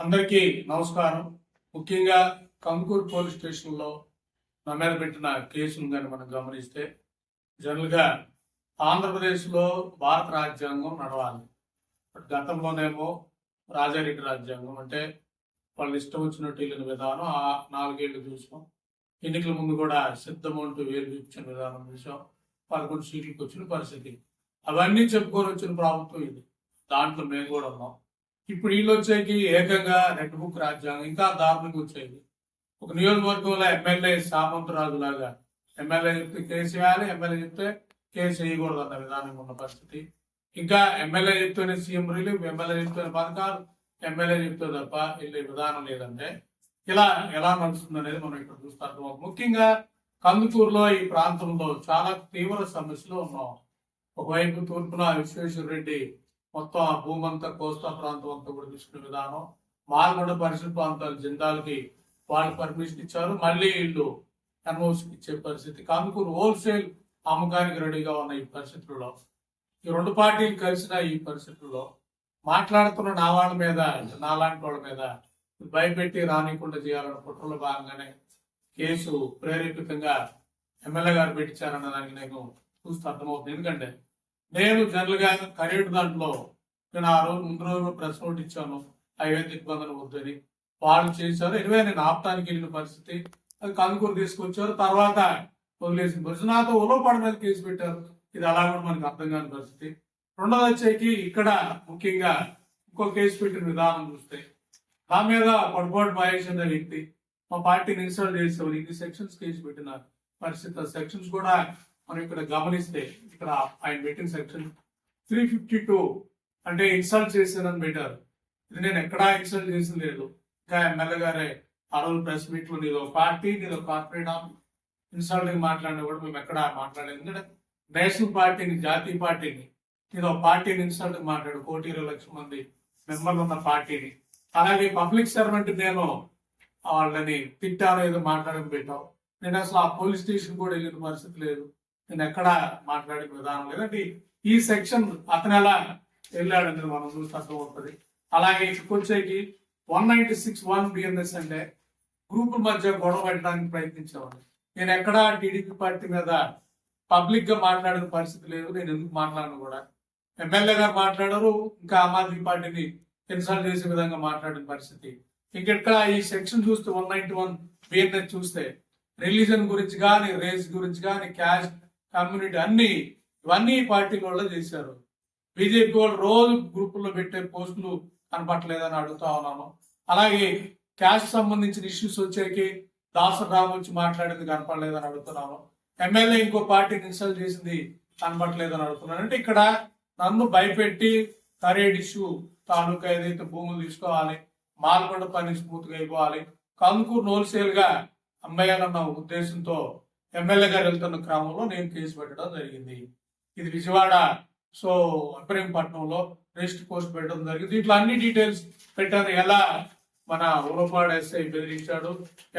అందరికీ నమస్కారం. ముఖ్యంగా కంకూరు పోలీస్ స్టేషన్లో నా మీద పెట్టిన కేసును కానీ మనం గమనిస్తే జనరల్గా ఆంధ్రప్రదేశ్లో భారత రాజ్యాంగం నడవాలి. గతంలోనేమో రాజారెడ్డి రాజ్యాంగం అంటే వాళ్ళు ఇష్టం వచ్చినట్టు వెళ్ళిన విధానం ఆ నాలుగేళ్ళు చూసాం. ఎన్నికల ముందు కూడా సిద్ధమంటూ వేలు చూపించిన విధానం చూసాం. పదకొండు సీట్లకు వచ్చిన పరిస్థితి. అవన్నీ చెప్పుకొని వచ్చిన ప్రభుత్వం ఇది. దాంట్లో మేము కూడా ఉన్నాం. ఇప్పుడు వీళ్ళు వచ్చేకి ఏకంగా రెడ్ బుక్ రాజ్యాంగం ఇంకా దారుణంగా వచ్చేది. ఒక నియోజకవర్గంలో ఎమ్మెల్యే సామంతరాజు లాగా ఎమ్మెల్యే చెప్తే కేసు వేయాలి ఎమ్మెల్యే చెప్తే కేసు వేయకూడదు అన్న విధానం ఉన్న పరిస్థితి. ఇంకా ఎమ్మెల్యే చెప్తేనే సీఎం రిలీఫ్ ఎమ్మెల్యే చెప్తేనే పథకాలు ఎమ్మెల్యే చెప్తే తప్ప వెళ్ళే విధానం లేదంటే ఇలా ఎలా నడుస్తుంది అనేది మనం ఇక్కడ చూస్తాం. ముఖ్యంగా కందుకూరులో ఈ ప్రాంతంలో చాలా తీవ్ర సమస్యలు ఉన్నాం. ఒకవైపు తూర్పున విశ్వేశ్వర రెడ్డి మొత్తం ఆ భూమంతా కోస్తా ప్రాంతం అంతా కూడా తీసుకునే విధానం. మాల్గొండ పరిసర ప్రాంతాలు జిందాల్కి వాళ్ళు పర్మిషన్ ఇచ్చారు. మళ్ళీ వీళ్ళు ఎన్ఓసికి ఇచ్చే పరిస్థితి. కందుకూరు హోల్సేల్ అమ్మకానికి రెడీగా ఉన్న ఈ పరిస్థితుల్లో ఈ రెండు పార్టీలు కలిసిన ఈ పరిస్థితుల్లో మాట్లాడుతున్న నా వాళ్ళ మీద నాలాంటి వాళ్ళ మీద భయపెట్టి రానికుండా చేయాలన్న కుట్రలో భాగంగానే కేసు ప్రేరేపితంగా ఎమ్మెల్యే గారు పెట్టించారన్న దానికి నేను చూస్తే అర్థమవుతుంది. ఎందుకంటే నేను జనరల్గా దాంట్లో నేను ఆ రోజు ముందు రోజు ప్రెస్ నోట్ ఇచ్చాను. హైవే ఇబ్బందులు వద్దని. వాళ్ళు చేశారు. ఎనివే నేను ఆపటానికి వెళ్ళిన పరిస్థితి. అది కందుకూరు తీసుకొచ్చారు. తర్వాత వదిలేసిన పరిస్థితి. నాతో ఉలవపాడ మీద కేసు పెట్టారు. ఇది అలా కూడా మనకు అర్థం కాని పరిస్థితి. రెండోది వచ్చేకి ఇక్కడ ముఖ్యంగా ఇంకో కేసు పెట్టిన విధానం చూస్తే నా మీద పొడపాటు మహేష్ అనే వ్యక్తి మా పార్టీని ఇన్స్టాల్ చేసేవారు ఇన్ని సెక్షన్స్ కేసు పెట్టిన పరిస్థితి. సెక్షన్స్ కూడా మనం ఇక్కడ గమనిస్తే ఇక్కడ ఆయన పెట్టిన సెక్షన్ త్రీ ఫిఫ్టీ టూ అంటే ఇన్సల్ట్ చేశానని బెటర్ ఇది నేను ఎక్కడా ఇన్సల్ట్ చేసింది లేదు. ఇంకా ఎమ్మెల్యే గారే ఆ రోజు ప్రెస్ మీట్లో నీదో పార్టీ నీదో కార్పొరేట్ ఇన్సల్ట్ మాట్లాడినా కూడా మేము ఎక్కడ మాట్లాడలేదు. ఎందుకంటే నేషనల్ పార్టీని జాతీయ పార్టీని నీదో పార్టీని ఇన్సల్ట్ మాట్లాడు కోటి ఇరవై లక్షల మంది మెంబర్లు ఉన్న పార్టీని. అలాగే పబ్లిక్ సర్వెంట్ నేను వాళ్ళని తిట్టాలో ఏదో మాట్లాడడం పెట్టావు నేను అసలు ఆ పోలీస్ స్టేషన్ కూడా వెళ్ళిన పరిస్థితి లేదు. నేను ఎక్కడ మాట్లాడే విధానం లేదంటే ఈ సెక్షన్ అతను ఎలా వెళ్ళాడని మనం చూస్తే అర్థమవుతుంది. అలాగే ఇక్కడికి వచ్చేకి one ninety six one BNS అంటే గ్రూపుల మధ్య గొడవ పెట్టడానికి ప్రయత్నించేవాడు నేను ఎక్కడ టీడీపీ పార్టీ మీద పబ్లిక్గా మాట్లాడిన పరిస్థితి లేదు. నేను ఎందుకు మాట్లాడను కూడా? ఎమ్మెల్యే గారు మాట్లాడారు ఇంకా ఆమ్ ఆద్మీ పార్టీని ఇన్సల్ట్ చేసే విధంగా మాట్లాడిన పరిస్థితి. ఇంకెక్కడ ఈ సెక్షన్ చూస్తే వన్ నైన్టీ వన్ బిఎన్ఎస్ చూస్తే రిలీజన్ గురించి కానీ రేస్ గురించి కానీ క్యాస్ట్ కమ్యూనిటీ అన్ని ఇవన్నీ పార్టీ వాళ్ళు చేశారు. బీజేపీ వాళ్ళు రోజు గ్రూపుల్లో పెట్టే పోస్టులు కనపట్టలేదని అడుగుతా ఉన్నాను. అలాగే క్యాస్ట్ సంబంధించిన ఇష్యూస్ వచ్చేకి దాసరావు వచ్చి మాట్లాడింది కనపడలేదని అడుగుతున్నాను. ఎమ్మెల్యే ఇంకో పార్టీని ఇన్సల్ట్ చేసింది కనపడలేదని అడుగుతున్నాను. అంటే ఇక్కడ నన్ను భయపెట్టి కరేడ్ ఇష్యూ తాలూకా ఏదైతే భూములు తీసుకోవాలి మాల్కొండ పని స్మూత్గా అయిపోవాలి కందుకూరు హోల్సేల్గా అమ్మేయాలన్న ఉద్దేశంతో ఎమ్మెల్యే గారు వెళ్తున్న క్రమంలో నేను కేసు పెట్టడం జరిగింది. ఇది విజయవాడ సో అబ్రహీంపట్నంలో రిజిస్టర్ పోస్ట్ పెట్టడం జరిగింది. దీంట్లో అన్ని డీటెయిల్స్ పెట్టాను. ఎలా మన ఉరపాడు ఎస్ఐ బెదిరించాడు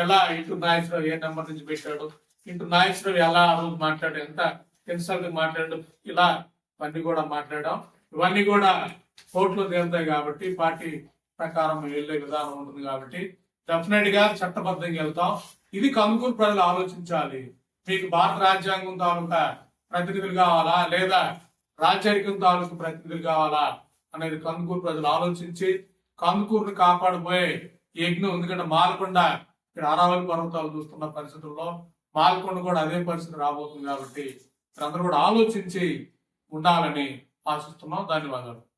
ఎలా ఇంటూ నాయసరావు ఏ నెంబర్ నుంచి పెట్టాడు ఇటు నాగేశ్వరరావు ఎలా ఆ రోజు మాట్లాడు ఎంత ఎన్నిసార్లు మాట్లాడు ఇలా ఇవన్నీ కూడా మాట్లాడాం. ఇవన్నీ కూడా కోర్టులో తేలుతాయి కాబట్టి పార్టీ ప్రకారం వెళ్ళే విధానం ఉంటుంది కాబట్టి డెఫినెట్గా చట్టబద్ధంగా వెళ్తాం. ఇది కందుకూరు ప్రజలు ఆలోచించాలి. మీకు భారత రాజ్యాంగం తాలూకా ప్రతినిధులు కావాలా? లేదా రాజ్యాంగం తాలూకు ప్రతినిధులు కావాలా? అనేది కందుకూరు ప్రజలు ఆలోచించి కందుకూరుని కాపాడబోయే యజ్ఞం. ఎందుకంటే మాలకొండ ఇక్కడ అరావళి పర్వతాలు చూస్తున్న పరిస్థితుల్లో మాలకొండ కూడా అదే పరిస్థితి రాబోతుంది కాబట్టి అందరూ కూడా ఆలోచించి ఉండాలని ఆశిస్తున్నాం. ధన్యవాదాలు.